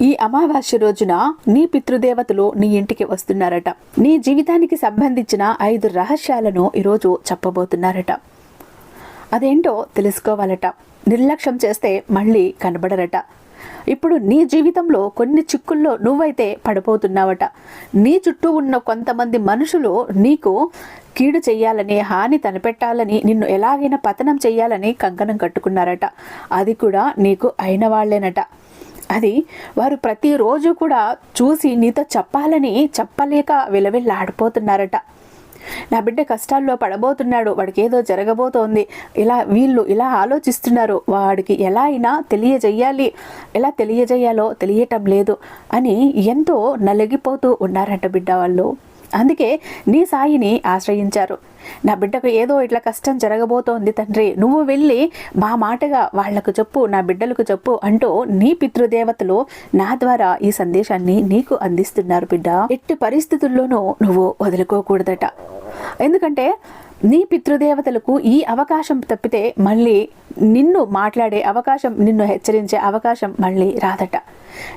ఈ అమావాస్య రోజున నీ పితృదేవతలు నీ ఇంటికి వస్తున్నారట. నీ జీవితానికి సంబంధించిన ఐదు రహస్యాలను ఈరోజు చెప్పబోతున్నారట. అదేంటో తెలుసుకోవాలట. నిర్లక్ష్యం చేస్తే మళ్ళీ కనబడరట. ఇప్పుడు నీ జీవితంలో కొన్ని చిక్కుల్లో నువ్వైతే పడిపోతున్నావట. నీ చుట్టూ ఉన్న కొంతమంది మనుషులు నీకు కీడు చేయాలని హాని తలపెట్టాలని నిన్ను ఎలాగైనా పతనం చేయాలని కంకణం కట్టుకున్నారట. అది కూడా నీకు అయిన వాళ్ళేనట. అది వారు ప్రతిరోజు కూడా చూసి నీతో చెప్పాలని చెప్పలేక విలవిల్లాడిపోతున్నారట. నా బిడ్డ కష్టాల్లో పడబోతున్నాడు వాడికి ఏదో జరగబోతోంది. ఇలా వీళ్ళు ఇలా ఆలోచిస్తున్నారు వాడికి ఎలా అయినా తెలియజేయాలి ఎలా తెలియజేయాలో తెలియటం లేదు అని ఎంతో నలిగిపోతూ ఉన్నారంట బిడ్డ వాళ్ళు అందుకే నీ సాయిని ఆశ్రయించారు. నా బిడ్డకు ఏదో ఇట్లా కష్టం జరగబోతోంది తండ్రి నువ్వు వెళ్ళి మా మాటగా వాళ్ళకు చెప్పు నా బిడ్డలకు చెప్పు అంటూ నీ పితృదేవతలు నా ద్వారా ఈ సందేశాన్ని నీకు అందిస్తున్నారు బిడ్డ. ఎట్టి పరిస్థితుల్లోనూ నువ్వు వదులుకోకూడదట. ఎందుకంటే నీ పితృదేవతలకు ఈ అవకాశం తప్పితే మళ్ళీ నిన్ను మాట్లాడే అవకాశం నిన్ను హెచ్చరించే అవకాశం మళ్ళీ రాదట.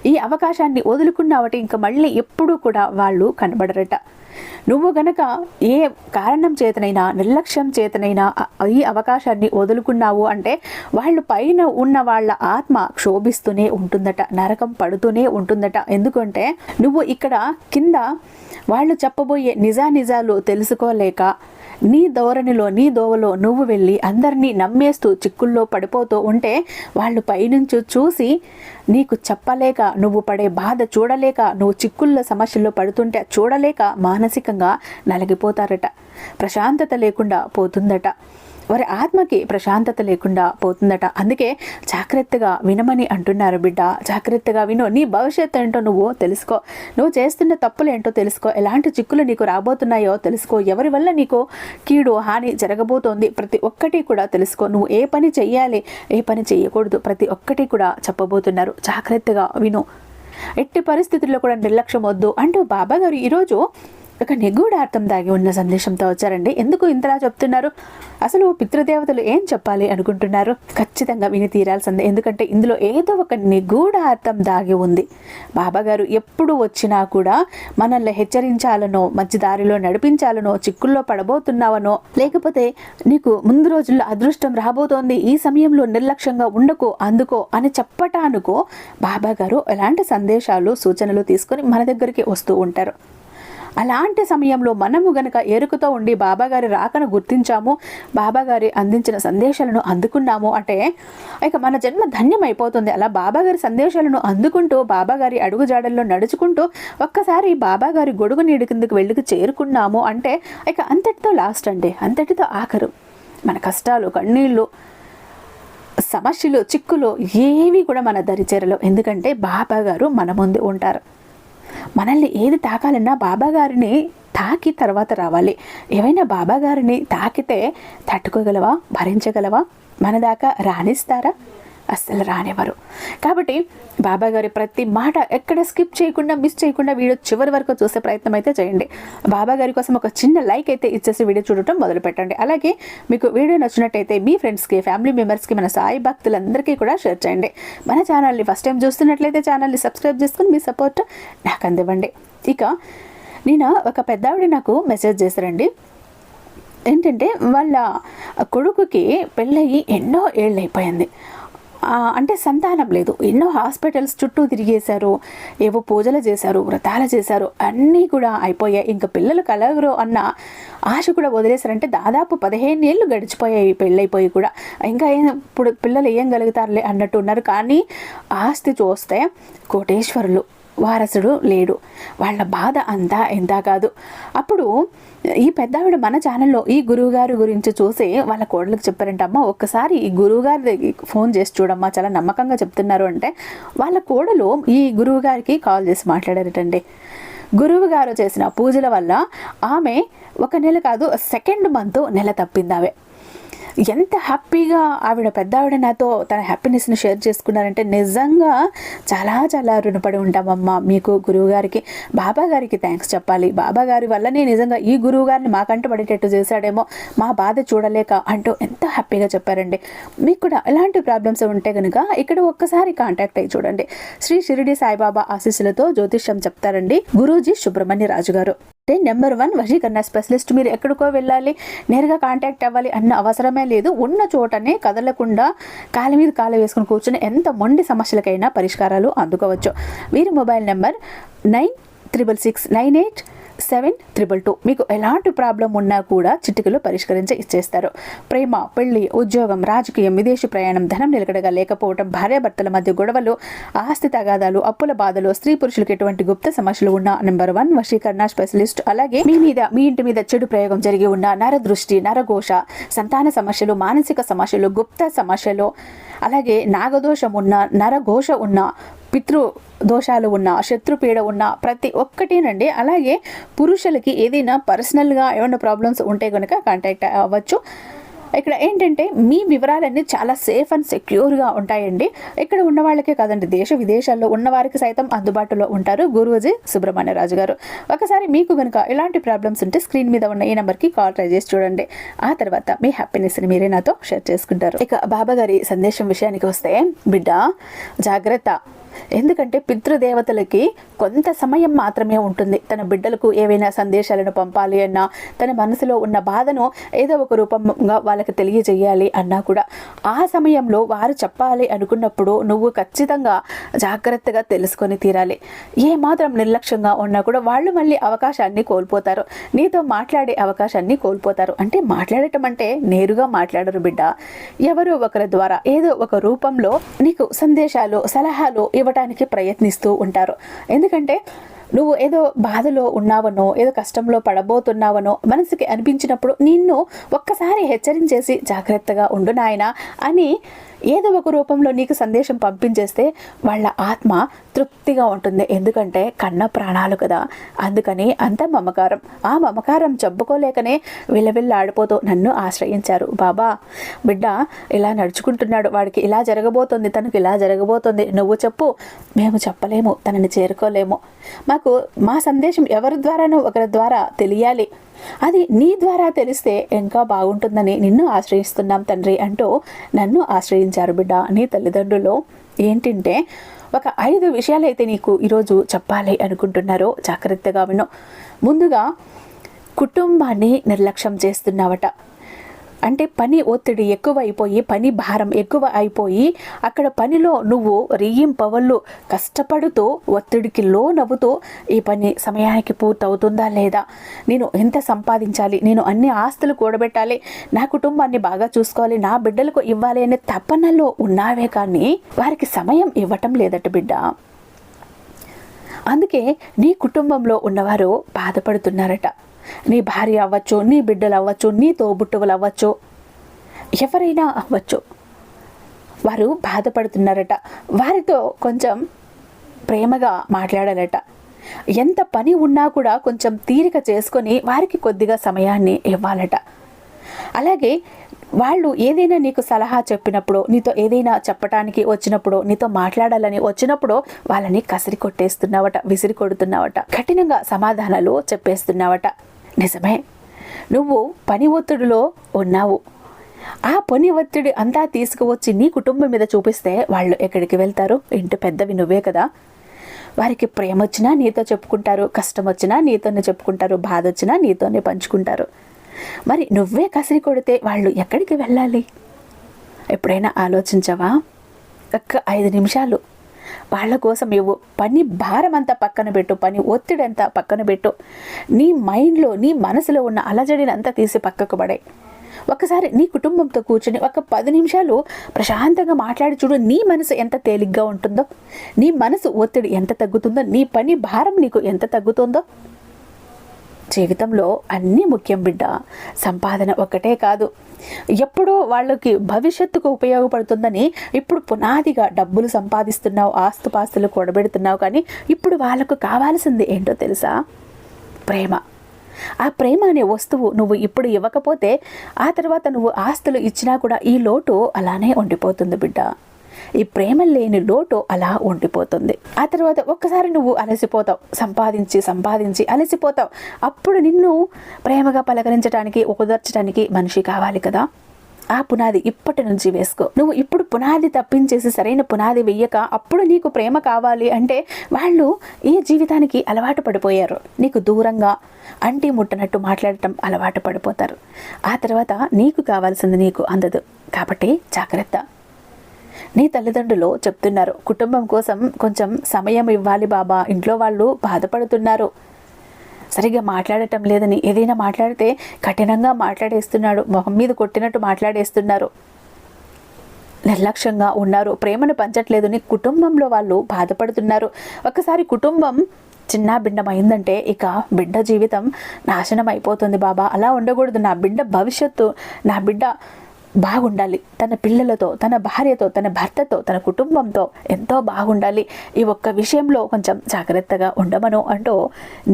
ఈ అవకాశాన్ని వదులుకున్నావట ఇంకా మళ్ళీ ఎప్పుడూ కూడా వాళ్ళు కనబడరట. నువ్వు గనక ఏ కారణం చేతనైనా నిర్లక్ష్యం చేతనైనా ఈ అవకాశాన్ని వదులుకున్నావు అంటే వాళ్ళు పైన ఉన్న వాళ్ళ ఆత్మ క్షోభిస్తూనే ఉంటుందట నరకం పడుతూనే ఉంటుందట. ఎందుకంటే నువ్వు ఇక్కడ కింద వాళ్ళు చెప్పబోయే నిజానిజాలు తెలుసుకోలేక నీ ధోరణిలో నీ దోవలో నువ్వు వెళ్ళి అందరినీ నమ్మేస్తూ చిక్కుల్లో పడిపోతూ ఉంటే వాళ్ళు పైనుంచి చూసి నీకు చెప్పలేక నువ్వు పడే బాధ చూడలేక నువ్వు చిక్కుల్లో సమస్యల్లో పడుతుంటే చూడలేక మానసికంగా నలిగిపోతారట. ప్రశాంతత లేకుండా పోతుందట. వారి ఆత్మకి ప్రశాంతత లేకుండా పోతుందట. అందుకే జాగ్రత్తగా వినమని అంటున్నారు బిడ్డ. జాగ్రత్తగా విను. నీ భవిష్యత్తు ఏంటో నువ్వు తెలుసుకో. నువ్వు చేస్తున్న తప్పులు ఏంటో తెలుసుకో. ఎలాంటి చిక్కులు నీకు రాబోతున్నాయో తెలుసుకో. ఎవరి వల్ల నీకు కీడు హాని జరగబోతోంది ప్రతి ఒక్కటి కూడా తెలుసుకో. నువ్వు ఏ పని చెయ్యాలి ఏ పని చేయకూడదు ప్రతి ఒక్కటి కూడా చెప్పబోతున్నారు. జాగ్రత్తగా విను. ఎట్టి పరిస్థితుల్లో కూడా నిర్లక్ష్యం వద్దు అంటూ బాబా గారు ఈరోజు ఒక నిగూఢార్థం దాగి ఉన్న సందేశంతో వచ్చారండి. ఎందుకు ఇంతలా చెప్తున్నారు? అసలు పితృదేవతలు ఏం చెప్పాలి అనుకుంటున్నారు? ఖచ్చితంగా విని తీరాల్సిందే. ఎందుకంటే ఇందులో ఏదో ఒక నిగూఢార్థం దాగి ఉంది. బాబాగారు ఎప్పుడు వచ్చినా కూడా మనల్ని హెచ్చరించాలనో మంచి దారిలో నడిపించాలనో చిక్కుల్లో పడబోతున్నావనో లేకపోతే నీకు ముందు రోజుల్లో అదృష్టం రాబోతోంది ఈ సమయంలో నిర్లక్ష్యంగా ఉండకో అందుకో అని చెప్పటానుకో బాబాగారు ఎలాంటి సందేశాలు సూచనలు తీసుకొని మన దగ్గరికి వస్తూ ఉంటారు. అలాంటి సమయంలో మనము గనక ఎరుకుతో ఉండి బాబాగారి రాకను గుర్తించాము బాబాగారి అందించిన సందేశాలను అందుకున్నాము అంటే ఇక మన జన్మ ధన్యం అయిపోతుంది అలా బాబాగారి సందేశాలను అందుకుంటూ బాబాగారి అడుగుజాడల్లో నడుచుకుంటూ ఒక్కసారి బాబాగారి గొడుగు నీడి కిందకు వెళ్ళికి చేరుకున్నాము అంటే ఇక అంతటితో లాస్ట్ అండి. అంతటితో ఆఖరు. మన కష్టాలు కన్నీళ్ళు సమస్యలు చిక్కులు ఏవి కూడా మన దరిచేరలో. ఎందుకంటే బాబాగారు మన ముందు ఉంటారు. మనల్ని ఏది తాకాలన్నా బాబాగారిని తాకి తర్వాత రావాలి. ఏవైనా బాబాగారిని తాకితే తట్టుకోగలవా? భరించగలవా? మన దాకా రాణిస్తారా? అస్సలు రానివ్వరు. కాబట్టి బాబా గారి ప్రతి మాట ఎక్కడ స్కిప్ చేయకుండా మిస్ చేయకుండా వీడియో చివరి వరకు చూసే ప్రయత్నం అయితే చేయండి. బాబా గారి కోసం ఒక చిన్న లైక్ అయితే ఇచ్చేసి వీడియో చూడటం మొదలు పెట్టండి. అలాగే మీకు వీడియో నచ్చినట్టయితే మీ ఫ్రెండ్స్కి ఫ్యామిలీ మెంబర్స్కి మన సాయి భక్తులందరికీ కూడా షేర్ చేయండి. మన ఛానల్ని ఫస్ట్ టైం చూస్తున్నట్లయితే ఛానల్ని సబ్స్క్రైబ్ చేసుకుని మీ సపోర్ట్ నాకు అందివ్వండి. ఇక నేను ఒక పెద్దావిడ నాకు మెసేజ్ చేశారండి. ఏంటంటే వాళ్ళ కొడుకుకి పెళ్ళయి ఎన్నో ఏళ్ళు అయిపోయింది అంటే సంతానం లేదు. ఎన్నో హాస్పిటల్స్ చుట్టూ తిరిగేశారు. ఏవో పూజలు చేశారు వ్రతాలు చేశారు. అన్నీ కూడా అయిపోయాయి. ఇంకా పిల్లలు కలగరు అన్న ఆశ కూడా వదిలేశారంటే దాదాపు పదిహేను ఏళ్ళు గడిచిపోయాయి పెళ్ళైపోయి కూడా. ఇంకా ఇప్పుడు పిల్లలు ఏం కలుగుతారులే అన్నట్టు ఉన్నారు. కానీ ఆస్తి చూస్తే కోటేశ్వరులు. వారసుడు లేడు. వాళ్ళ బాధ అంతా ఎంత కాదు. అప్పుడు ఈ పెద్దావిడ మన ఛానల్లో ఈ గురువుగారి గురించి చూసి వాళ్ళ కోడలకు చెప్పారంట అమ్మ ఒక్కసారి ఈ గురువుగారి ఫోన్ చేసి చూడమ్మా చాలా నమ్మకంగా చెప్తున్నారు అంటే వాళ్ళ కోడలు ఈ గురువుగారికి కాల్ చేసి మాట్లాడారటండి. గురువు గారు చేసిన పూజల వల్ల ఆమె ఒక నెల కాదు సెకండ్ మంత్ నెల తప్పింది ఆమె. ఎంత హ్యాపీగా ఆవిడ పెద్ద ఆవిడ నాతో తన హ్యాపీనెస్ని షేర్ చేసుకున్నారంటే నిజంగా చాలా చాలా రుణపడి ఉంటామమ్మా. మీకు గురువు గారికి బాబా గారికి థ్యాంక్స్ చెప్పాలి. బాబా గారి వల్లనే నిజంగా ఈ గురువు గారిని మాకంట పడేటట్టు చేశాడేమో మా బాధ చూడలేక అంటూ ఎంత హ్యాపీగా చెప్పారండి. మీకు కూడా ఎలాంటి ప్రాబ్లమ్స్ ఉంటే కనుక ఇక్కడ ఒక్కసారి కాంటాక్ట్ అయ్యి చూడండి. శ్రీ షిరిడి సాయిబాబా ఆశీస్సులతో జ్యోతిష్యం చెప్తారండి గురూజీ సుబ్రహ్మణ్య రాజు గారు అంటే నెంబర్ వన్ వశీకరణ స్పెషలిస్ట్. మీరు ఎక్కడికో వెళ్ళాలి నేరుగా కాంటాక్ట్ అవ్వాలి అన్న అవసరమే లేదు. ఉన్న చోటనే కదలకుండా కాలి మీద కాలు వేసుకుని కూర్చుని ఎంత మొండి సమస్యలకైనా పరిష్కారాలు అందుకోవచ్చు. వీరి mobile number nine triple six nine eight seven triple two. మీకు ఎలాంటి ప్రాబ్లం ఉన్నా కూడా చిటికలో పరిష్కరించి ఇచ్చేస్తారు. ప్రేమ పెళ్ళి ఉద్యోగం రాజకీయం విదేశీ ప్రయాణం ధనం నిలకడగా లేకపోవడం భార్యాభర్తల మధ్య గొడవలు ఆస్తి తగాదాలు అప్పుల బాధలు స్త్రీ పురుషులకు ఎటువంటి గుప్త సమస్యలు ఉన్న నెంబర్ వన్ వశీకరణ స్పెషలిస్ట్. అలాగే మీ మీద మీ ఇంటి మీద చెడు ప్రయోగం జరిగి ఉన్న నరదృష్టి నరఘోష సంతాన సమస్యలు మానసిక సమస్యలు గుప్త సమస్యలు అలాగే నాగదోషం ఉన్న నరఘోష ఉన్న పితృ దోషాలు ఉన్న శత్రుపీడ ఉన్న ప్రతి ఒక్కటేనండి. అలాగే పురుషులకి ఏదైనా పర్సనల్గా ఏమైనా ప్రాబ్లమ్స్ ఉంటే కనుక కాంటాక్ట్ అవ్వచ్చు. ఇక్కడ ఏంటంటే మీ వివరాలన్నీ చాలా సేఫ్ అండ్ సెక్యూర్గా ఉంటాయండి. ఇక్కడ ఉన్న వాళ్ళకే కాదండి దేశ విదేశాల్లో ఉన్న వారికి సైతం అందుబాటులో ఉంటారు గురూజీ సుబ్రహ్మణ్యరాజు గారు. ఒకసారి మీకు కనుక ఎలాంటి ప్రాబ్లమ్స్ ఉంటే స్క్రీన్ మీద ఉన్న ఈ నెంబర్కి కాల్ ట్రై చేసి చూడండి. ఆ తర్వాత మీ హ్యాపీనెస్ని మీరే నాతో షేర్ చేసుకుంటారు. ఇక బాబా గారి సందేశం విషయానికి వస్తే బిడ్డ జాగ్రత్త. ఎందుకంటే పితృదేవతలకి కొంత సమయం మాత్రమే ఉంటుంది. తన బిడ్డలకు ఏవైనా సందేశాలను పంపాలి అన్నా తన మనసులో ఉన్న బాధను ఏదో ఒక రూపంగా వాళ్ళకి తెలియజేయాలి అన్నా కూడా ఆ సమయంలో వారు చెప్పాలి అనుకున్నప్పుడు నువ్వు ఖచ్చితంగా జాగ్రత్తగా తెలుసుకొని తీరాలి. ఏ మాత్రం నిర్లక్ష్యంగా ఉన్నా కూడా వాళ్ళు మళ్ళీ అవకాశాన్ని కోల్పోతారు. నీతో మాట్లాడే అవకాశాన్ని కోల్పోతారు. అంటే మాట్లాడటం అంటే నేరుగా మాట్లాడరు బిడ్డ. ఎవరో ఒకరి ద్వారా ఏదో ఒక రూపంలో నీకు సందేశాలు సలహాలు ఇవ్వటానికి ప్రయత్నిస్తూ ఉంటారు. ఎందుకంటే నువ్వు ఏదో బాధలో ఉన్నావనో ఏదో కష్టంలో పడబోతున్నావనో మనసుకి అనిపించినప్పుడు నిన్ను ఒక్కసారి హెచ్చరించేసి జాగ్రత్తగా ఉండు నాయన అని ఏదో ఒక రూపంలో నీకు సందేశం పంపించేస్తే వాళ్ళ ఆత్మ తృప్తిగా ఉంటుంది. ఎందుకంటే కన్న ప్రాణాలు కదా. అందుకని అంత మమకారం. ఆ మమకారం చెప్పుకోలేకనే విలవిల్లాడిపోతూ నన్ను ఆశ్రయించారు. బాబా బిడ్డ ఇలా నడుచుకుంటున్నాడు. వాడికి ఇలా జరగబోతుంది. తనకు ఇలా జరగబోతుంది. నువ్వు చెప్పు. మేము చెప్పలేము. తనని చేరుకోలేము. మాకు మా సందేశం ఎవరి ద్వారానో ఒకరి ద్వారా తెలియాలి. అది నీ ద్వారా తెలిస్తే ఇంకా బాగుంటుందని నిన్ను ఆశ్రయిస్తున్నాం తండ్రి అంటూ నన్ను ఆశ్రయించారు బిడ్డ నీ తల్లిదండ్రులు. ఏంటంటే ఒక ఐదు విషయాలైతే నీకు ఈరోజు చెప్పాలి అనుకుంటున్నారో జాగ్రత్తగా విను. ముందుగా కుటుంబాన్ని నిర్లక్ష్యం చేస్తున్నావట. అంటే పని ఒత్తిడి ఎక్కువ అయిపోయి పని భారం ఎక్కువ అయిపోయి అక్కడ పనిలో నువ్వు పవళ్ళు కష్టపడుతూ ఒత్తిడికి లోనవ్వుతూ ఈ పని సమయానికి పూర్తవుతుందా లేదా? నేను ఎంత సంపాదించాలి? నేను అన్ని ఆస్తులు కూడబెట్టాలి? నా కుటుంబాన్ని బాగా చూసుకోవాలి? నా బిడ్డలకు ఇవ్వాలి అనే తపనలో ఉన్నావే కానీ వారికి సమయం ఇవ్వటం లేదట బిడ్డ. అందుకే నీ కుటుంబంలో ఉన్నవారు బాధపడుతున్నారట. నీ భార్య అవ్వచ్చు నీ బిడ్డలు అవ్వచ్చు నీ తోబుట్టువులు అవ్వచ్చు ఎవరైనా అవ్వచ్చు. వారు బాధపడుతున్నారట. వారితో కొంచెం ప్రేమగా మాట్లాడాలట ఎంత పని ఉన్నా కూడా కొంచెం తీరిక చేసుకొని వారికి కొద్దిగా సమయాన్ని ఇవ్వాలట. అలాగే వాళ్ళు ఏదైనా నీకు సలహా చెప్పినప్పుడు నీతో ఏదైనా చెప్పటానికి వచ్చినప్పుడు నీతో మాట్లాడాలని వచ్చినప్పుడు వాళ్ళని కసిరి కొట్టేస్తున్నావట విసిరి కొడుతున్నావట కఠినంగా సమాధానాలు చెప్పేస్తున్నావట. నిజమే. నువ్వు పని ఒత్తిడిలో ఉన్నావు. ఆ పని ఒత్తిడి అంతా తీసుకువచ్చి నీ కుటుంబం మీద చూపిస్తే వాళ్ళు ఎక్కడికి వెళ్తారు? ఇంటి పెద్దవి నువ్వే కదా. వారికి ప్రేమ వచ్చినా నీతో చెప్పుకుంటారు కష్టం వచ్చినా నీతోనే చెప్పుకుంటారు బాధ వచ్చినా నీతోనే పంచుకుంటారు. మరి నువ్వే కసిరి కొడితే వాళ్ళు ఎక్కడికి వెళ్ళాలి? ఎప్పుడైనా ఆలోచించవా? ఒక్క ఐదు నిమిషాలు. వాళ్ళ కోసం ఇవ్వు. పని భారం అంతా పక్కన పెట్టు పని ఒత్తిడి అంతా పక్కన పెట్టు. నీ మైండ్లో నీ మనసులో ఉన్న అలజడిని అంతా తీసి పక్కకు పడే ఒకసారి నీ కుటుంబంతో కూర్చొని ఒక పది నిమిషాలు ప్రశాంతంగా మాట్లాడి చూడు నీ మనసు ఎంత తేలిగ్గా ఉంటుందో? నీ మనసు ఒత్తిడి ఎంత తగ్గుతుందో? నీ పని భారం నీకు ఎంత తగ్గుతుందో? జీవితంలో అన్నీ ముఖ్యం బిడ్డ. సంపాదన ఒక్కటే కాదు. ఎప్పుడో వాళ్ళకి భవిష్యత్తుకు ఉపయోగపడుతుందని ఇప్పుడు పునాదిగా డబ్బులు సంపాదిస్తున్నావు ఆస్తుపాస్తులు కూడబెడుతున్నావు కానీ ఇప్పుడు వాళ్ళకు కావాల్సింది ఏంటో తెలుసా? ప్రేమ. ఆ ప్రేమ అనే వస్తువు నువ్వు ఇప్పుడు ఇవ్వకపోతే ఆ తర్వాత నువ్వు ఆస్తులు ఇచ్చినా కూడా ఈ లోటు అలానే ఉండిపోతుంది బిడ్డ. ఈ ప్రేమ లేని లోటు అలా ఉండిపోతుంది. ఆ తర్వాత ఒక్కసారి నువ్వు అలసిపోతావు. సంపాదించి సంపాదించి అలసిపోతావు. అప్పుడు నిన్ను ప్రేమగా పలకరించడానికి ఉపదర్చడానికి మనిషి కావాలి కదా. ఆ పునాది ఇప్పటి నుంచి వేసుకో. నువ్వు ఇప్పుడు పునాది తప్పించేసి సరైన పునాది వెయ్యక అప్పుడు నీకు ప్రేమ కావాలి అంటే వాళ్ళు ఈ జీవితానికి అలవాటు పడిపోయారు. నీకు దూరంగా అంటి ముట్టనట్టు మాట్లాడటం అలవాటు పడిపోతారు. ఆ తర్వాత నీకు కావాల్సింది నీకు అందదు. కాబట్టి జాగ్రత్త. నీ తల్లిదండ్రులు చెప్తున్నారు కుటుంబం కోసం కొంచెం సమయం ఇవ్వాలి బాబా ఇంట్లో వాళ్ళు బాధపడుతున్నారు. సరిగ్గా మాట్లాడటం లేదని ఏదైనా మాట్లాడితే కఠినంగా మాట్లాడేస్తున్నాడు మొహం మీద కొట్టినట్టు మాట్లాడేస్తున్నారు. నిర్లక్ష్యంగా ఉన్నారు ప్రేమను పంచట్లేదు కుటుంబంలో వాళ్ళు బాధపడుతున్నారు. ఒకసారి కుటుంబం చిన్న భిన్నమైందంటే ఇక బిడ్డ జీవితం నాశనం అయిపోతుంది బాబా. అలా ఉండకూడదు నా బిడ్డ భవిష్యత్తు నా బిడ్డ బాగుండాలి. తన పిల్లలతో తన భార్యతో తన భర్తతో తన కుటుంబంతో ఎంతో బాగుండాలి. ఈ ఒక్క విషయంలో కొంచెం జాగ్రత్తగా ఉండమను అంటూ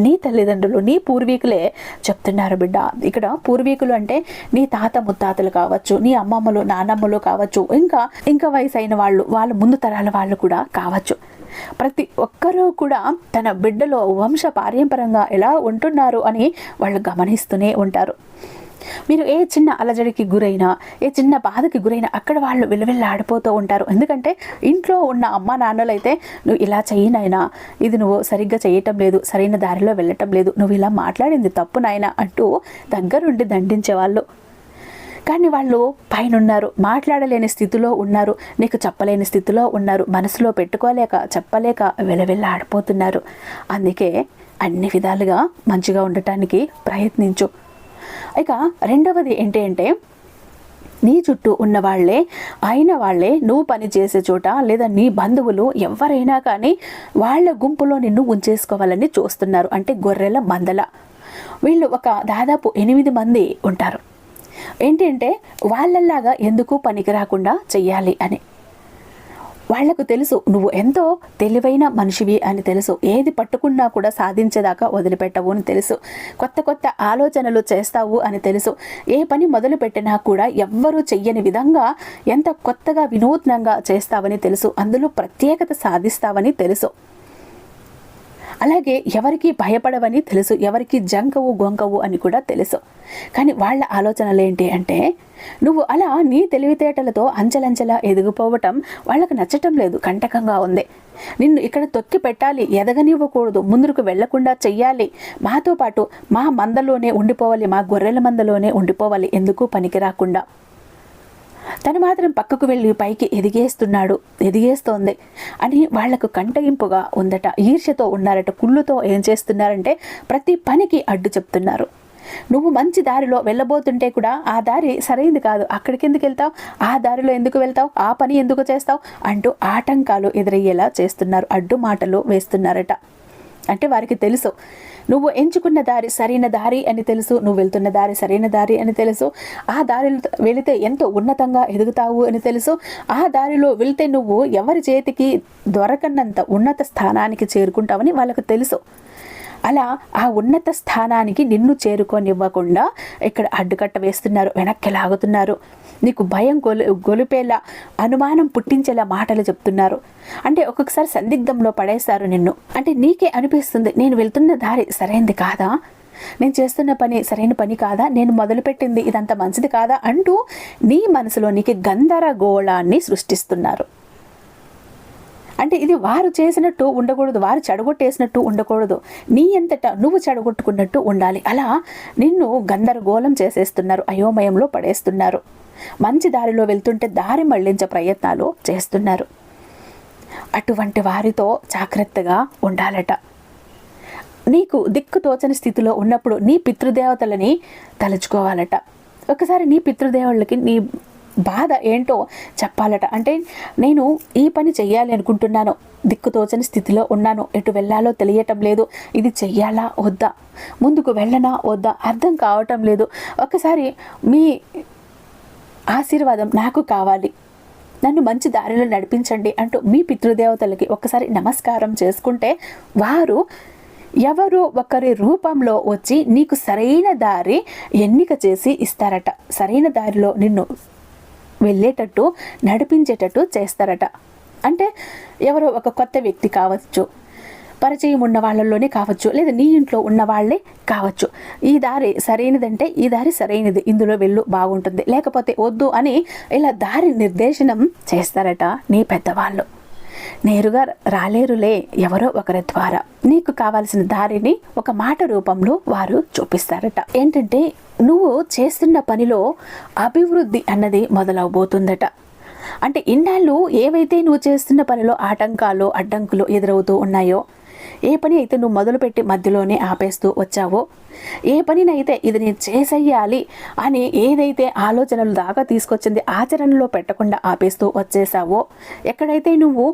నీ తల్లిదండ్రులు నీ పూర్వీకులే చెప్తున్నారు బిడ్డ. ఇక్కడ పూర్వీకులు అంటే నీ తాత ముత్తాతలు కావచ్చు నీ అమ్మమ్మలు నానమ్మలు కావచ్చు ఇంకా ఇంకా వయసు అయిన వాళ్ళు వాళ్ళ ముందు తరాల వాళ్ళు కూడా కావచ్చు. ప్రతి ఒక్కరూ కూడా తన బిడ్డలో వంశ పారంపరంగా ఎలా ఉంటున్నారు అని వాళ్ళు గమనిస్తూనే ఉంటారు. మీరు ఏ చిన్న అలజడికి గురైనా ఏ చిన్న బాధకి గురైనా అక్కడ వాళ్ళు విలువెల్లా ఆడిపోతూ ఉంటారు. ఎందుకంటే ఇంట్లో ఉన్న అమ్మ నాన్నలైతే నువ్వు ఇలా చేయనైనా ఇది నువ్వు సరిగ్గా చేయటం లేదు సరైన దారిలో వెళ్ళటం లేదు నువ్వు ఇలా మాట్లాడింది తప్పు నాయన అంటూ దగ్గరుండి దండించేవాళ్ళు కానీ వాళ్ళు పైన ఉన్నారు మాట్లాడలేని స్థితిలో ఉన్నారు నీకు చెప్పలేని స్థితిలో ఉన్నారు మనసులో పెట్టుకోలేక చెప్పలేక వెలవెల్ల ఆడిపోతున్నారు అందుకే అన్ని విధాలుగా మంచిగా ఉండటానికి ప్రయత్నించు. ఇక రెండవది ఏంటి అంటే నీ చుట్టూ ఉన్న వాళ్ళే అయిన వాళ్ళే నువ్వు పని చేసే చోట లేదా నీ బంధువులు ఎవరైనా కానీ వాళ్ళ గుంపులో నిన్ను ఉంచేసుకోవాలని చూస్తున్నారు. అంటే గొర్రెల మందల. వీళ్ళు ఒక దాదాపు ఎనిమిది మంది ఉంటారు. ఏంటి అంటే వాళ్ళలాగా ఎందుకు పనికి రాకుండా చెయ్యాలి అని. వాళ్ళకు తెలుసు నువ్వు ఎంతో తెలివైన మనిషివి అని తెలుసు. ఏది పట్టుకున్నా కూడా సాధించేదాకా వదిలిపెట్టవు అని తెలుసు. కొత్త కొత్త ఆలోచనలు చేస్తావు అని తెలుసు. ఏ పని మొదలు పెట్టినా కూడా ఎవ్వరూ చెయ్యని విధంగా ఎంత కొత్తగా వినూత్నంగా చేస్తావని తెలుసు. అందులో ప్రత్యేకత సాధిస్తావని తెలుసు. అలాగే ఎవరికి భయపడవని తెలుసు ఎవరికి జంకవు గొంకవు అని కూడా తెలుసు. కానీ వాళ్ళ ఆలోచనలు ఏంటి అంటే నువ్వు అలా నీ తెలివితేటలతో అంచెలంచెలా ఎదిగిపోవటం వాళ్ళకు నచ్చటం లేదు కంటకంగా ఉంది. నిన్ను ఇక్కడ తొక్కి పెట్టాలి ఎదగనివ్వకూడదు ముందుకు వెళ్ళకుండా చెయ్యాలి. మాతో పాటు మా మందలోనే ఉండిపోవాలి మా గొర్రెల మందలోనే ఉండిపోవాలి ఎందుకు పనికి రాకుండా తను మాత్రం పక్కకు వెళ్ళి పైకి ఎదిగేస్తున్నాడు. ఎదిగేస్తోంది. అని వాళ్ళకు కంటగింపుగా ఉందట. ఈర్ష్యతో ఉన్నారట. కుళ్ళుతో ఏం చేస్తున్నారంటే ప్రతి పనికి అడ్డు చెప్తున్నారు. నువ్వు మంచి దారిలో వెళ్ళబోతుంటే కూడా ఆ దారి సరైంది కాదు. అక్కడికి ఎందుకు వెళ్తావు? ఆ దారిలో ఎందుకు వెళ్తావు? ఆ పని ఎందుకు చేస్తావు? అంటూ ఆటంకాలు ఎదురయ్యేలా చేస్తున్నారు. అడ్డు మాటలు వేస్తున్నారట. అంటే వారికి తెలుసు. నువ్వు ఎంచుకున్న దారి సరైన దారి అని తెలుసు నువ్వు వెళ్తున్న దారి సరైన దారి అని తెలుసు. ఆ దారిలో వెళితే ఎంతో ఉన్నతంగా ఎదుగుతావు అని తెలుసు. ఆ దారిలో వెళ్తే నువ్వు ఎవరి చేతికి దొరకనంత ఉన్నత స్థానానికి చేరుకుంటావని వాళ్ళకు తెలుసు. అలా ఆ ఉన్నత స్థానానికి నిన్ను చేరుకోనివ్వకుండా ఇక్కడ అడ్డుకట్ట వేస్తున్నారు వెనక్కి లాగుతున్నారు. నీకు భయం గొలు గొలిపేలా అనుమానం పుట్టించేలా మాటలు చెప్తున్నారు. అంటే ఒక్కొక్కసారి సందిగ్ధంలో పడేస్తారు నిన్ను. అంటే నీకే అనిపిస్తుంది నేను వెళ్తున్న దారి సరైనది కాదా? నేను చేస్తున్న పని సరైన పని కాదా? నేను మొదలుపెట్టింది ఇదంత మంచిది కాదా? అంటూ నీ మనసులో నీకు గందరగోళాన్ని సృష్టిస్తున్నారు. అంటే ఇది వారు చేసినట్టు ఉండకూడదు వారు చెడగొట్టేసినట్టు ఉండకూడదు. నీ ఎంతట నువ్వు చెడగొట్టుకున్నట్టు ఉండాలి. అలా నిన్ను గందరగోళం చేసేస్తున్నారు అయోమయంలో పడేస్తున్నారు. మంచి దారిలో వెళ్తుంటే దారి మళ్ళించే ప్రయత్నాలు చేస్తున్నారు. అటువంటి వారితో జాగ్రత్తగా ఉండాలట. నీకు దిక్కు తోచని స్థితిలో ఉన్నప్పుడు నీ పితృదేవతలని తలుచుకోవాలట. ఒకసారి నీ పితృదేవుళ్ళకి నీ బాధ ఏంటో చెప్పాలట. అంటే నేను ఈ పని చెయ్యాలి అనుకుంటున్నాను. దిక్కుతోచని స్థితిలో ఉన్నాను. ఎటు వెళ్ళాలో తెలియటం లేదు. ఇది చెయ్యాలా? వద్దా? ముందుకు వెళ్ళనా? వద్దా? అర్థం కావటం లేదు. ఒకసారి మీ ఆశీర్వాదం నాకు కావాలి. నన్ను మంచి దారిలో నడిపించండి అంటూ మీ పితృదేవతలకి ఒకసారి నమస్కారం చేసుకుంటే వారు ఎవరో ఒకరి రూపంలో వచ్చి నీకు సరైన దారి ఎన్నిక చేసి ఇస్తారట. సరైన దారిలో నిన్ను వెళ్ళేటట్టు నడిపించేటట్టు చేస్తారట. అంటే ఎవరో ఒక కొత్త వ్యక్తి కావచ్చు పరిచయం ఉన్న వాళ్ళలోనే కావచ్చు లేదా నీ ఇంట్లో ఉన్న వాళ్ళే కావచ్చు. ఈ దారి సరైనదంటే ఈ దారి సరైనది. ఇందులో వెళ్ళు బాగుంటుంది. లేకపోతే వద్దు అని ఇలా దారి నిర్దేశనం చేస్తారట నీ పెద్దవాళ్ళు. నేరుగా రాలేరులే ఎవరో ఒకరి ద్వారా. నీకు కావాల్సిన దారిని ఒక మాట రూపంలో వారు చూపిస్తారట. ఏంటంటే నువ్వు చేస్తున్న పనిలో అభివృద్ధి అన్నది మొదలవబోతుందట. అంటే ఇన్నాళ్ళు ఏవైతే నువ్వు చేస్తున్న పనిలో ఆటంకాలు అడ్డంకులు ఎదురవుతూ ఉన్నాయో ఏ పని అయితే నువ్వు మొదలుపెట్టి మధ్యలోనే ఆపేస్తూ వచ్చావో ఏ పనినైతే ఇది నేను చేసేయాలి అని ఏదైతే ఆలోచనలు దాకా తీసుకొచ్చింది ఆచరణలో పెట్టకుండా ఆపేస్తూ వచ్చేసావో ఎక్కడైతే నువ్వు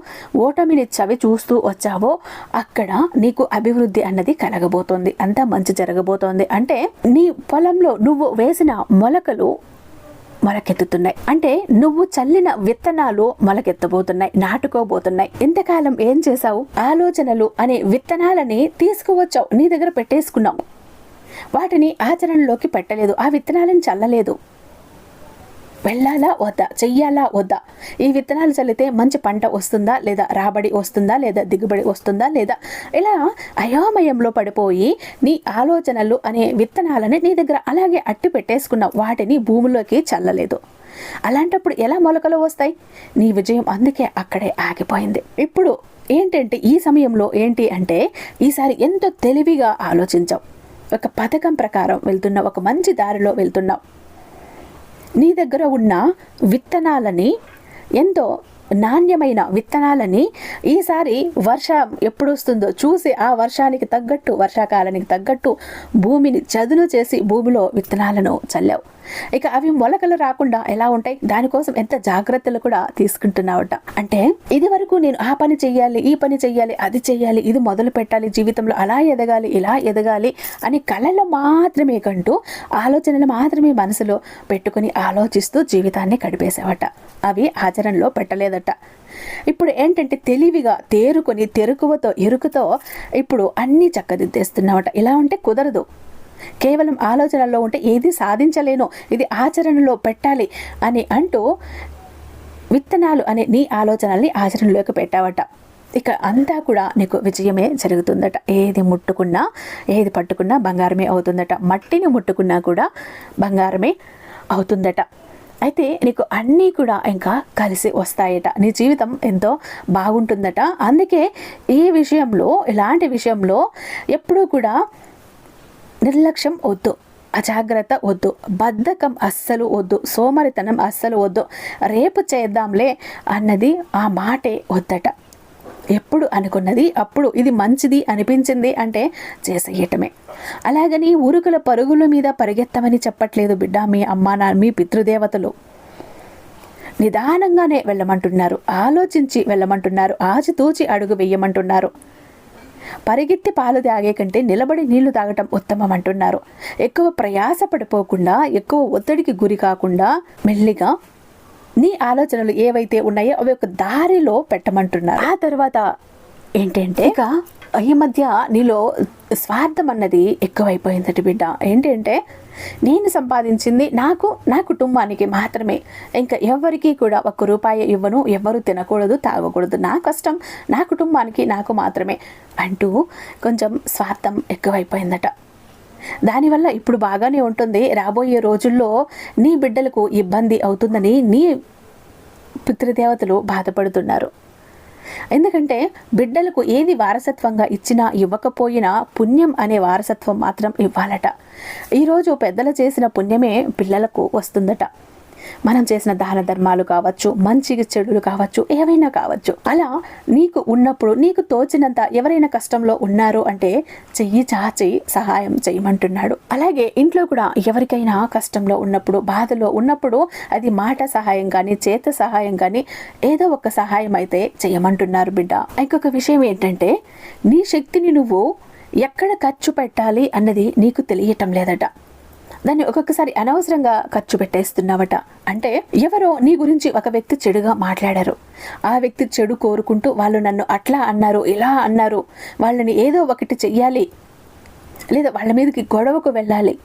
ఓటమిని చవి చూస్తూ వచ్చావో అక్కడ నీకు అభివృద్ధి అన్నది కలగబోతోంది. అంతా మంచి జరగబోతోంది. అంటే నీ పొలంలో నువ్వు వేసిన మొలకలు మొలకెత్తుతున్నాయి. అంటే నువ్వు చల్లిన విత్తనాలు మొలకెత్తబోతున్నాయి నాటుకోబోతున్నాయి. ఇంతకాలం ఏం చేశావు? ఆలోచనలు అనే విత్తనాలని తీసుకువచ్చావు నీ దగ్గర పెట్టేసుకున్నావు. వాటిని ఆచరణలోకి పెట్టలేదు ఆ విత్తనాలను చల్లలేదు. వెళ్ళాలా వద్దా? చెయ్యాలా వద్దా? ఈ విత్తనాలు చల్లితే మంచి పంట వస్తుందా? లేదా రాబడి వస్తుందా? లేదా దిగుబడి వస్తుందా? లేదా ఇలా అయోమయంలో పడిపోయి నీ ఆలోచనలు అనే విత్తనాలని నీ దగ్గర అలాగే అట్టి పెట్టేసుకున్నావు వాటిని భూమిలోకి చల్లలేదు. అలాంటప్పుడు ఎలా మొలకలు వస్తాయి? నీ విజయం అందుకే అక్కడే ఆగిపోయింది. ఇప్పుడు ఏంటంటే ఈ సమయంలో ఏంటి అంటే ఈసారి ఎంతో తెలివిగా ఆలోచించావు? ఒక పథకం ప్రకారం వెళ్తున్నావు ఒక మంచి దారిలో వెళ్తున్నావు. నీ దగ్గర ఉన్న విత్తనాలని ఎంతో నాణ్యమైన విత్తనాలని ఈసారి వర్షం ఎప్పుడు వస్తుందో చూసి ఆ వర్షానికి తగ్గట్టు వర్షాకాలానికి తగ్గట్టు భూమిని చదును చేసి భూమిలో విత్తనాలను చల్లావు. ఇక అవి మొలకలు రాకుండా ఎలా ఉంటాయి? దానికోసం ఎంత జాగ్రత్తలు కూడా తీసుకుంటున్నావట. అంటే ఇది వరకు నేను ఆ పని చెయ్యాలి ఈ పని చెయ్యాలి అది చెయ్యాలి ఇది మొదలు పెట్టాలి జీవితంలో అలా ఎదగాలి ఇలా ఎదగాలి అని కళలు మాత్రమే కంటూ ఆలోచనలు మాత్రమే మనసులో పెట్టుకుని ఆలోచిస్తూ జీవితాన్ని గడిపేసావట అవి ఆచరణలో పెట్టలేదట. ఇప్పుడు ఏంటంటే తెలివిగా తేరుకొని తెరుకువతో ఎరుకుతో ఇప్పుడు అన్నీ చక్కదిద్దేస్తున్నావట. ఇలా ఉంటే కుదరదు. కేవలం ఆలోచనల్లో ఉంటే ఏది సాధించలేను ఇది ఆచరణలో పెట్టాలి అని అంటూ విత్తనాలు అనే నీ ఆలోచనల్ని ఆచరణలోకి పెట్టావట. ఇక అంతా కూడా నీకు విజయమే జరుగుతుందట. ఏది ముట్టుకున్నా ఏది పట్టుకున్నా బంగారమే అవుతుందట. మట్టిని ముట్టుకున్నా కూడా బంగారమే అవుతుందట. అయితే నీకు అన్నీ కూడా ఇంకా కలిసి వస్తాయట. నీ జీవితం ఎంతో బాగుంటుందట. అందుకే ఈ విషయంలో ఇలాంటి విషయంలో ఎప్పుడూ కూడా నిర్లక్ష్యం వద్దు అజాగ్రత్త వద్దు బద్ధకం అస్సలు వద్దు సోమరితనం అస్సలు వద్దు రేపు చేద్దాంలే అన్నది ఆ మాటే వద్దట. ఎప్పుడు అనుకున్నది అప్పుడు ఇది మంచిది అనిపించింది అంటే చేసేయటమే. అలాగని ఉరుకుల పరుగుల మీద పరిగెత్తమని చెప్పట్లేదు బిడ్డ మీ అమ్మా నా మీ పితృదేవతలు. నిదానంగానే వెళ్ళమంటున్నారు ఆలోచించి వెళ్ళమంటున్నారు ఆచితూచి అడుగు వేయమంటున్నారు. పరిగెత్తి పాలు తాగే కంటే నిలబడి నీళ్ళు తాగటం ఉత్తమం అంటున్నారు. ఎక్కువ ప్రయాస పడిపోకుండా ఎక్కువ ఒత్తిడికి గురి కాకుండా మెల్లిగా నీ ఆలోచనలు ఏవైతే ఉన్నాయో అవి ఒక దారిలో పెట్టమంటున్నారు. ఆ తర్వాత ఏంటంటే ఇక ఈ మధ్య నీలో స్వార్థం అన్నది ఎక్కువైపోయిందట బిడ్డ. ఏంటంటే నేను సంపాదించింది నాకు నా కుటుంబానికి మాత్రమే. ఇంకా ఎవరికి కూడా ఒక్క రూపాయి ఇవ్వను ఎవరు తినకూడదు తాగకూడదు. నా కష్టం నా కుటుంబానికి నాకు మాత్రమే అంటూ కొంచెం స్వార్థం ఎక్కువైపోయిందట. దానివల్ల ఇప్పుడు బాగానే ఉంటుంది. రాబోయే రోజుల్లో నీ బిడ్డలకు ఇబ్బంది అవుతుందని నీ పితృదేవతలు బాధపడుతున్నారు. ఎందుకంటే బిడ్డలకు ఏది వారసత్వంగా ఇచ్చినా ఇవ్వకపోయినా పుణ్యం అనే వారసత్వం మాత్రం ఇవ్వాలట. ఈరోజు పెద్దలు చేసిన పుణ్యమే పిల్లలకు వస్తుందట. మనం చేసిన దాన ధర్మాలు కావచ్చు మంచి చెడులు కావచ్చు ఏవైనా కావచ్చు. అలా నీకు ఉన్నప్పుడు నీకు తోచినంత ఎవరైనా కష్టంలో ఉన్నారు అంటే చెయ్యి చాచి సహాయం చేయమంటున్నాడు. అలాగే ఇంట్లో కూడా ఎవరికైనా కష్టంలో ఉన్నప్పుడు బాధలో ఉన్నప్పుడు అది మాట సహాయం కానీ చేత సహాయం కానీ ఏదో ఒక సహాయం అయితే చేయమంటున్నారు బిడ్డ. ఇంకొక విషయం ఏంటంటే నీ శక్తిని నువ్వు ఎక్కడ ఖర్చు పెట్టాలి అన్నది నీకు తెలియటం లేదట. దాన్ని ఒక్కొక్కసారి అనవసరంగా ఖర్చు పెట్టేస్తున్నావట. అంటే ఎవరో నీ గురించి ఒక వ్యక్తి చెడుగా మాట్లాడారు. ఆ వ్యక్తి చెడు కోరుకుంటూ వాళ్ళు నన్ను అట్లా అన్నారు ఇలా అన్నారు. వాళ్ళని ఏదో ఒకటి చెయ్యాలి. లేదా వాళ్ళ మీదకి గొడవకు వెళ్ళాలి.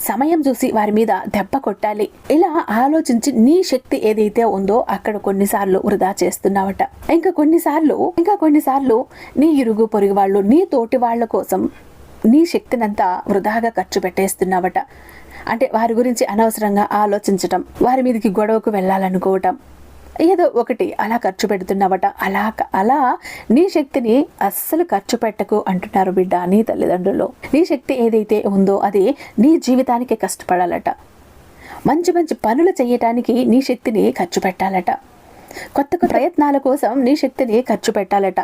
సమయం చూసి వారి మీద దెబ్బ కొట్టాలి. ఇలా ఆలోచించి నీ శక్తి ఏదైతే ఉందో అక్కడ కొన్నిసార్లు వృధా చేస్తున్నావట. ఇంకా కొన్నిసార్లు ఇంకా కొన్నిసార్లు నీ ఇరుగు పొరుగు వాళ్ళు నీ తోటి వాళ్ళ కోసం నీ శక్తినంతా వృధాగా ఖర్చు పెట్టేస్తున్నావట. అంటే వారి గురించి అనవసరంగా ఆలోచించటం వారి మీదకి గొడవకు వెళ్ళాలనుకోవటం. ఏదో ఒకటి అలా ఖర్చు పెడుతున్నావట. అలా అలా నీ శక్తిని అస్సలు ఖర్చు పెట్టకు అంటున్నారు బిడ్డ నీ తల్లిదండ్రులు. నీ శక్తి ఏదైతే ఉందో అది నీ జీవితానికి కష్టపడాలట. మంచి మంచి పనులు చేయటానికి నీ శక్తిని ఖర్చు పెట్టాలట. కొత్త కొత్త ప్రయత్నాల కోసం నీ శక్తిని ఖర్చు పెట్టాలట.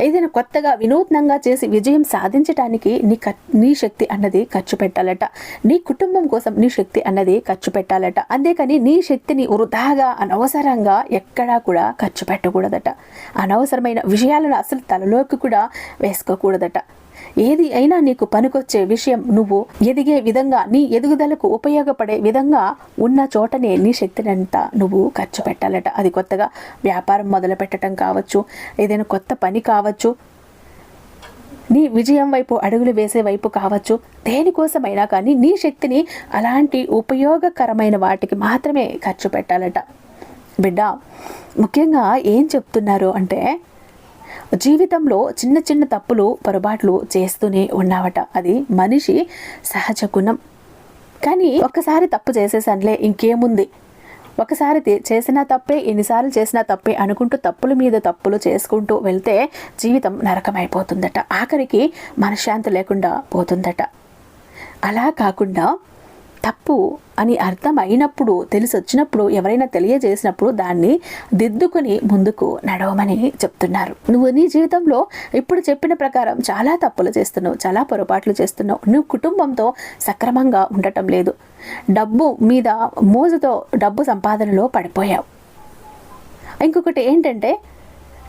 ఏదైనా కొత్తగా వినూత్నంగా చేసి విజయం సాధించడానికి నీ నీ శక్తి అన్నది ఖర్చు పెట్టాలట. నీ కుటుంబం కోసం నీ శక్తి అన్నది ఖర్చు పెట్టాలట. అంతేకాని నీ శక్తిని వృధాగా అనవసరంగా ఎక్కడా కూడా ఖర్చు పెట్టకూడదట. అనవసరమైన విషయాలను అసలు తలలోకి కూడా వేసుకోకూడదట. ఏది అయినా నీకు పనికొచ్చే విషయం నువ్వు ఎదిగే విధంగా నీ ఎదుగుదలకు ఉపయోగపడే విధంగా ఉన్న చోటనే నీ శక్తినంత నువ్వు ఖర్చు పెట్టాలట. అది కొత్తగా వ్యాపారం మొదలు పెట్టడం కావచ్చు ఏదైనా కొత్త పని కావచ్చు నీ విజయం వైపు అడుగులు వేసే వైపు కావచ్చు దేనికోసమైనా కానీ నీ శక్తిని అలాంటి ఉపయోగకరమైన వాటికి మాత్రమే ఖర్చు పెట్టాలట. బిడ్డ ముఖ్యంగా ఏం చెప్తున్నారు అంటే జీవితంలో చిన్న చిన్న తప్పులు పొరపాట్లు చేస్తూనే ఉన్నావట. అది మనిషి సహజ గుణం. కానీ ఒక్కసారి తప్పు చేసేసనిలే ఇంకేముంది? ఒకసారి చేసినా తప్పే ఎన్నిసార్లు చేసినా తప్పే అనుకుంటూ తప్పుల మీద తప్పులు చేసుకుంటూ వెళ్తే జీవితం నరకమైపోతుందట. ఆఖరికి మనశ్శాంతి లేకుండా పోతుందట. అలా కాకుండా తప్పు అని అర్థం అయినప్పుడు తెలిసి వచ్చినప్పుడు ఎవరైనా తెలియజేసినప్పుడు దాన్ని దిద్దుకుని ముందుకు నడవమని చెప్తున్నారు. నువ్వు నీ జీవితంలో ఇప్పుడు చెప్పిన ప్రకారం చాలా తప్పులు చేస్తున్నావు చాలా పొరపాట్లు చేస్తున్నావు. నువ్వు కుటుంబంతో సక్రమంగా ఉండటం లేదు. డబ్బు మీద మోజుతో డబ్బు సంపాదనలో పడిపోయావు. ఇంకొకటి ఏంటంటే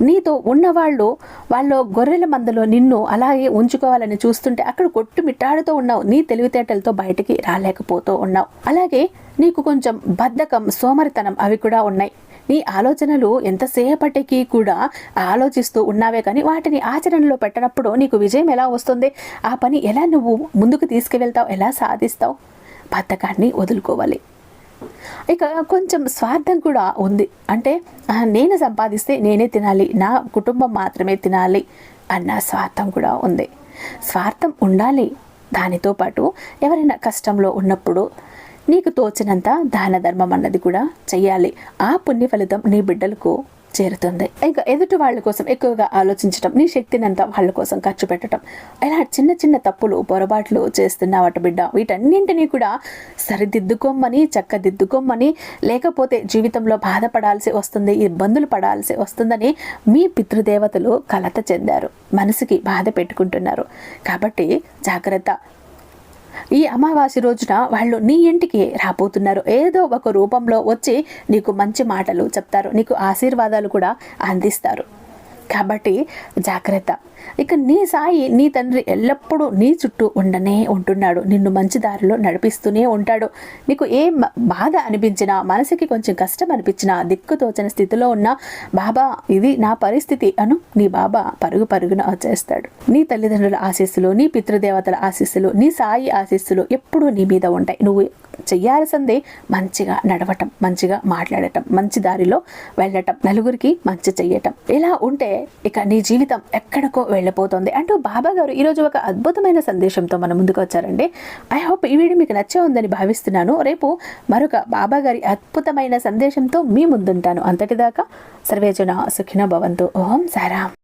నీతో ఉన్నవాళ్ళు వాళ్ళ గొర్రెల మందలో నిన్ను అలాగే ఉంచుకోవాలని చూస్తుంటే అక్కడ కొట్టుమిట్టాడుతూ ఉన్నావు. నీ తెలివితేటలతో బయటికి రాలేకపోతూ ఉన్నావు. అలాగే నీకు కొంచెం బద్ధకం సోమరితనం అవి కూడా ఉన్నాయి. నీ ఆలోచనలు ఎంతసేపటికి కూడా ఆలోచిస్తూ ఉన్నావే కానీ వాటిని ఆచరణలో పెట్టినప్పుడు నీకు విజయం ఎలా వస్తుంది? ఆ పని ఎలా నువ్వు ముందుకు తీసుకువెళ్తావు? ఎలా సాధిస్తావు? బద్ధకాన్ని వదులుకోవాలి. ఇక కొంచెం స్వార్థం కూడా ఉంది. అంటే నేను సంపాదిస్తే నేనే తినాలి నా కుటుంబం మాత్రమే తినాలి అన్న స్వార్థం కూడా ఉంది. స్వార్థం ఉండాలి. దానితో పాటు ఎవరైనా కష్టంలో ఉన్నప్పుడు నీకు తోచినంత దాన ధర్మం అన్నది కూడా చేయాలి ఆ పుణ్య ఫలితం నీ బిడ్డలకు చేరుతుంది. ఇంకా ఎదుటి వాళ్ళ కోసం ఎక్కువగా ఆలోచించటం నీ శక్తినంతా వాళ్ళ కోసం ఖర్చు పెట్టడం ఇలా చిన్న చిన్న తప్పులు పొరపాట్లు చేస్తున్నావట బిడ్డ. వీటన్నింటినీ కూడా సరిదిద్దుకోమని చక్కదిద్దుకోమని లేకపోతే జీవితంలో బాధపడాల్సి వస్తుంది ఇబ్బందులు పడాల్సి వస్తుందని మీ పితృదేవతలు కలత చెందారు. మనసుకి బాధ పెట్టుకుంటున్నారు. కాబట్టి జాగ్రత్త. ఈ అమావాస్య రోజున వాళ్ళు నీ ఇంటికి రాబోతున్నారు. ఏదో ఒక రూపంలో వచ్చి నీకు మంచి మాటలు చెప్తారు. నీకు ఆశీర్వాదాలు కూడా అందిస్తారు. కాబట్టి జాగ్రత్త. ఇక నీ సాయి నీ తండ్రి ఎల్లప్పుడూ నీ చుట్టూ ఉండనే ఉంటున్నాడు. నిన్ను మంచి దారిలో నడిపిస్తూనే ఉంటాడు. నీకు ఏ బాధ అనిపించినా మనసుకి కొంచెం కష్టం అనిపించినా దిక్కుతోచని స్థితిలో ఉన్న బాబా ఇది నా పరిస్థితి అను నీ బాబా పరుగు పరుగున వచ్చేస్తాడు. నీ తల్లిదండ్రుల ఆశీస్సులు నీ పితృదేవతల ఆశీస్సులు నీ సాయి ఆశీస్సులు ఎప్పుడూ నీ మీద ఉంటాయి. నువ్వు చెయ్యాల్సిందే మంచిగా నడవటం మంచిగా మాట్లాడటం మంచి దారిలో వెళ్ళటం నలుగురికి మంచి చెయ్యటం. ఇలా ఉంటే ఇక నీ జీవితం ఎక్కడికో వెళ్ళిపోతుంది. అంటూ బాబా గారు ఈరోజు ఒక అద్భుతమైన సందేశంతో మన ముందుకు వచ్చారండి. ఐ హోప్ ఈ వీడియో మీకు నచ్చే ఉందని భావిస్తున్నాను. రేపు మరొక బాబా గారి అద్భుతమైన సందేశంతో మీ ముందుంటాను. అంతటిదాకా సర్వేజన సుఖిన భవంతు. ఓం సారాం.